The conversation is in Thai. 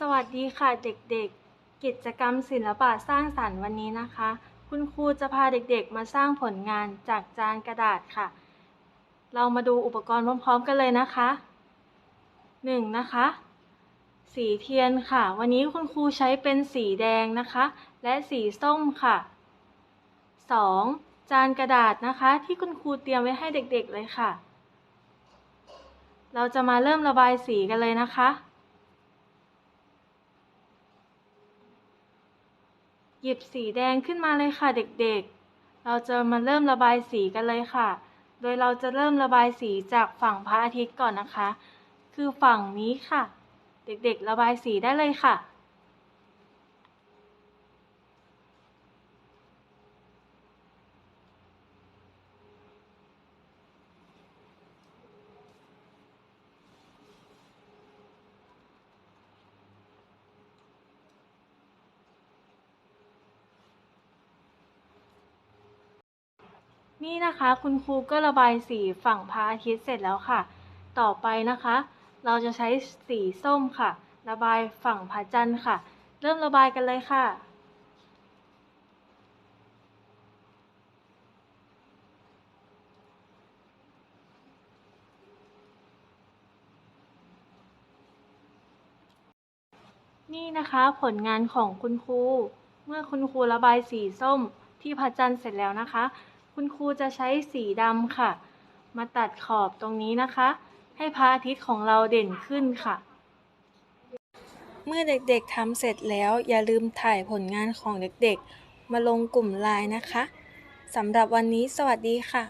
สวัสดีค่ะเด็กๆ กิจกรรมศิลปะสร้างสรรค์วันนี้นะคะ คุณครูจะพาเด็กๆ มาสร้างผลงานจากจานกระดาษค่ะ เรามาดูอุปกรณ์พร้อมๆกันเลยนะคะหนึ่งนะคะ สีเทียนค่ะ วันนี้คุณครูใช้เป็นสีแดงนะคะ และสีส้มค่ะสองจานกระดาษนะคะที่คุณครูเตรียมไว้ให้เด็กๆเลยค่ะ เราจะมาเริ่มระบายสีกันเลยนะคะ หยิบสีแดงขึ้นมาเลยค่ะเด็กๆ เราจะมาเริ่มระบายสีกันเลยค่ะ โดยเราจะเริ่มระบายสีจากฝั่งพระอาทิตย์ก่อนนะคะ คือฝั่งนี้ค่ะ เด็กๆ ระบายสีได้เลยค่ะ นี่นะคะคุณครูก็ระบายสีฝั่งพระอาทิตย์เสร็จแล้วค่ะ ต่อไปนะคะ เราจะใช้สีส้มค่ะ ระบายฝั่งพระจันทร์ค่ะ เริ่มระบายกันเลยค่ะนี่นะคะผลงานของคุณครู เมื่อคุณครูระบายสีส้มที่พระจันทร์เสร็จแล้วนะคะ คุณครูจะใช้สีดำค่ะ มาตัดขอบตรงนี้นะคะ ให้พระอาทิตย์ของเราเด่นขึ้นค่ะ เมื่อเด็กๆทำเสร็จแล้วอย่าลืมถ่ายผลงานของเด็กๆ มาลงกลุ่มไลน์นะคะสำหรับวันนี้สวัสดีค่ะ